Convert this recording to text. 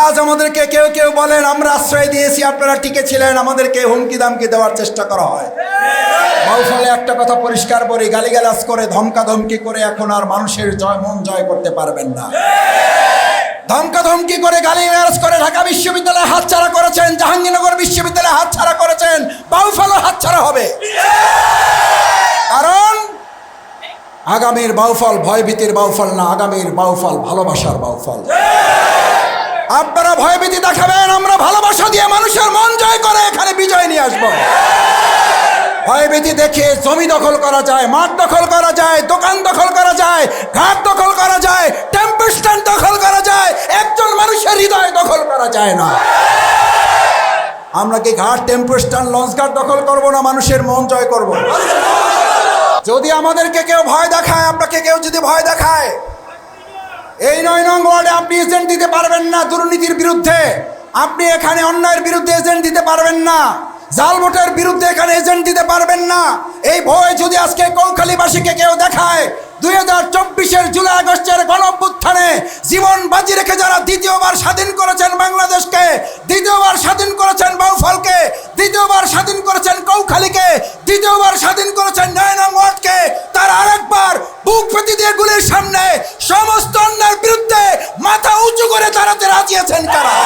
আজ আমাদেরকে কেউ কেউ বলেন, আমরা আশ্রয় দিয়েছি, আপনারা টিকে ছিলেন আমাদেরকে হুমকি দামকি দেওয়ার চেষ্টা করা হয়। বাউফলে একটা কথা পরিষ্কার বলি গালিগালাজ করে ধমকা ধমকি করে এখন আর মানুষের জয়, মন জয় করতে পারবেন না। ধমকা ধমকি করে গালি গালাজ করে ঢাকা বিশ্ববিদ্যালয়ে হাতছাড়া করেছেন, জাহাঙ্গীরনগর বিশ্ববিদ্যালয়ে হাতছাড়া করেছেন বাউফলও হাতছাড়া হবে। কারণ আগামীর বাউফল ভয়ভীতির বাউফল না, আগামীর বাউফল ভালোবাসার বাউফল আপনারা ভয়ভীতি দেখাবেন, আমরা ভালোবাসা দিয়ে মানুষের মন জয় করে এখানে বিজয় নিয়ে আসব। ভয়ভীতি দেখে জমি দখল করা যায়, মাঠ দখল করা যায়, দোকান দখল করা যায়, ঘাট দখল করা যায় টেম্পো স্ট্যান্ড দখল করা যায়, একজন মানুষের হৃদয় দখল করা যায় না। আমরা কি ঘাট টেম্পো স্ট্যান্ড লঞ্চ ঘাট দখল করব না, মানুষের মন জয় করব? যদি আমাদেরকে কেউ ভয় দেখায়, আপনাকে কেউ যদি ভয় দেখায় এই নয় নং ওয়ার্ডে আপনি এজেন্ট দিতে পারবেন না দুর্নীতির বিরুদ্ধে। আপনি এখানে অন্যায়ের বিরুদ্ধে এজেন্ট দিতে পারবেন না। জাল ভোটের বিরুদ্ধে এখানে এজেন্ট দিতে পারবেন না। এই ভয় যদি আজকে কৌখালীবাসীকে কেউ দেখায়, দুই হাজার চব্বিশের জুলাই আগস্টের গণঅভ্যুত্থানে জীবন বাজি রেখে যারা দ্বিতীয়বার স্বাধীন করেছেন বাংলাদেশকে, দ্বিতীয়বার স্বাধীন করেছেন বাউফলকে, দ্বিতীয়বার স্বাধীন করেছেন কৌখালীকে, দ্বিতীয়বার স্বাধীন করেছেন জান্নাতে রাজিয়েছেন কারা?